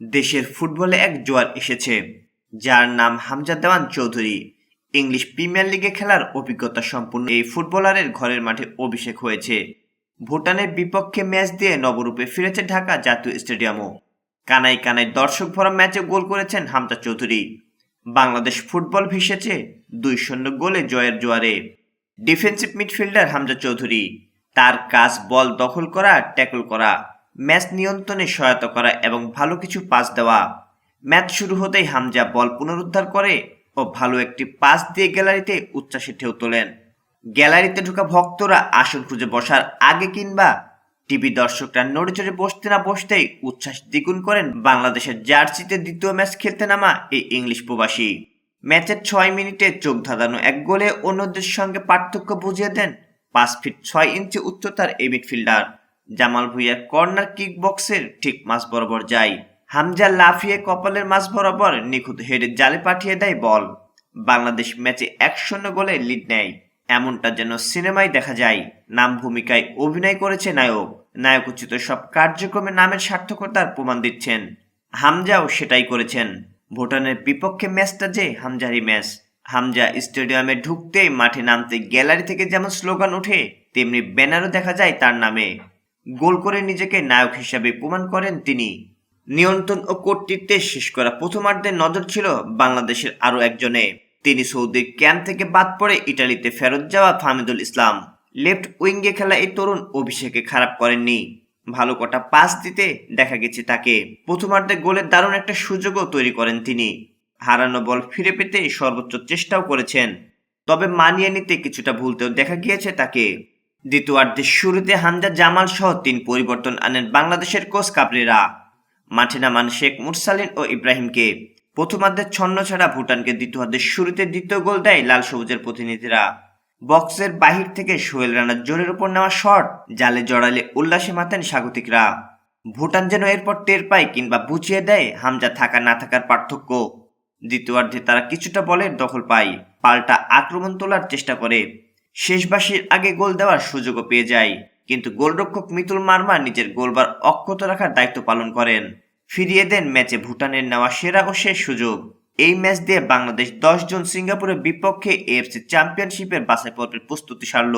দেশের ফুটবলে এক জোয়ার এসেছে, যার নাম হামজা দেওয়ান চৌধুরী। ইংলিশ প্রিমিয়ার লিগে খেলার অভিজ্ঞতা সম্পূর্ণ এই ফুটবলারের ঘরের মাঠে অভিষেক হয়েছে। ভুটানের বিপক্ষে ম্যাচ দিয়ে নবরূপে ফিরেছে ঢাকা জাতীয় স্টেডিয়ামও। কানাই কানাই দর্শক ভরা ম্যাচে গোল করেছেন হামজা চৌধুরী। বাংলাদেশ ফুটবল ভিসেছে দুই শূন্য গোলে জয়ের জোয়ারে। ডিফেন্সিভ মিডফিল্ডার হামজা চৌধুরী, তার কাজ বল দখল করা, ট্যাকল করা। ম্যাচ নিয়ন্ত্রণে সহায়তা করা এবং ভালো কিছু পাস দেওয়া। ম্যাচ শুরু হতেই হামজা বল পুনরুদ্ধার করে ও ভালো একটি পাস দিয়ে গ্যালারিতে উচ্ছ্বাসে ঢেউ তোলেন। গ্যালারিতে ঢোকা ভক্তরা আসন খুঁজে বসার আগে কিংবা টিভি দর্শকরা নড়ে চড়ে বসতে না বসতেই উচ্ছ্বাস দ্বিগুণ করেন বাংলাদেশের জার্সিতে দ্বিতীয় ম্যাচ খেলতে নামা এই ইংলিশ প্রবাসী। ম্যাচের ছয় মিনিটে চোখ ধাঁধানো এক গোলে অন্যদের সঙ্গে পার্থক্য বুঝিয়ে দেন পাঁচ ফিট ছয় ইঞ্চি উচ্চতার এই মিডফিল্ডার। জামাল ভুইয়ার কর্নার কিক বক্সের ঠিক মাঝ বরাবর যায়। হামজা লাফিয়ে কপালের মাঝ বরাবর নিখুঁত হেডে জালে পাঠিয়ে দেয় বল। বাংলাদেশ ম্যাচে এক শূন্য গোলে লিড নেয়। এমনটা যেন সিনেমায় দেখা যায়। নাম ভূমিকায় অভিনয় করেছে নায়ক। নায়ক নায়কোচিত সব কার্যক্রমে নামের সার্থকতার প্রমাণ দিচ্ছেন। হামজাও সেটাই করেছেন। ভুটানের বিপক্ষে ম্যাচটা যে হামজারই ম্যাচ। হামজা স্টেডিয়ামে ঢুকতেই মাঠে নামতে গ্যালারি থেকে যেমন স্লোগান ওঠে, তেমনি ব্যানারও দেখা যায় তার নামে। গোল করে নিজেকে নায়ক হিসাবে প্রমাণ করেন তিনি। নিয়ন্ত্রণ ও কর্তৃত্বে শেষ করা প্রথমার্ধের নজর ছিল বাংলাদেশের আরও একজনে। তিনি সৌদির ক্যাম্প থেকে বাদ পড়ে ইটালিতে ফেরত যাওয়া ফাহমিদুল ইসলাম। লেফট উইঙ্গে খেলা এই তরুণ অভিষেকে খারাপ করেননি। ভালো কটা পাস দিতে দেখা গেছে তাকে। প্রথমার্ধে গোলের দারুণ একটা সুযোগও তৈরি করেন তিনি। হারানো বল ফিরে পেতে সর্বোচ্চ চেষ্টাও করেছেন। তবে মানিয়ে নিতে কিছুটা ভুলতেও দেখা গিয়েছে তাকে। দ্বিতীয়ার্ধের শুরুতে হামজা জামাল সহ তিন পরিবর্তন আনেন বাংলাদেশের কোচ কাবরেরা। মাঠে নামান শেখ মুরসালিন ও ইব্রাহিমকে। প্রথমার্ধের ছন্ন ছাড়া ভুটানকে দ্বিতীয়ার্ধের শুরুতে দ্বিতীয় গোল দেয় লাল সবুজের প্রতিনিধিরা। বক্সের বাহির থেকে সোহেল রানার জোরের উপর নেওয়া শট, জালে জড়ালে উল্লাসে মাতেন স্বাগতিকরা। ভুটান যেন এরপর টের পায় কিংবা বুঝিয়ে দেয় হামজা থাকা না থাকার পার্থক্য। দ্বিতীয়ার্ধে তারা কিছুটা বলের দখল পায়, পাল্টা আক্রমণ তোলার চেষ্টা করে। শেষবাসীর আগে গোল দেওয়ার সুযোগও পেয়ে যায়। কিন্তু গোলরক্ষক মিতুল মার্মা নিজের গোলবার অক্ষত রাখার দায়িত্ব পালন করেন। ফিরিয়ে দেন ম্যাচে ভুটানের নেওয়া সেরা ও শেষ সুযোগ। এই ম্যাচ দিয়ে বাংলাদেশ দশ জন সিঙ্গাপুরের বিপক্ষে এএফসি চ্যাম্পিয়নশিপের বাছাই পর্বের প্রস্তুতি সারল।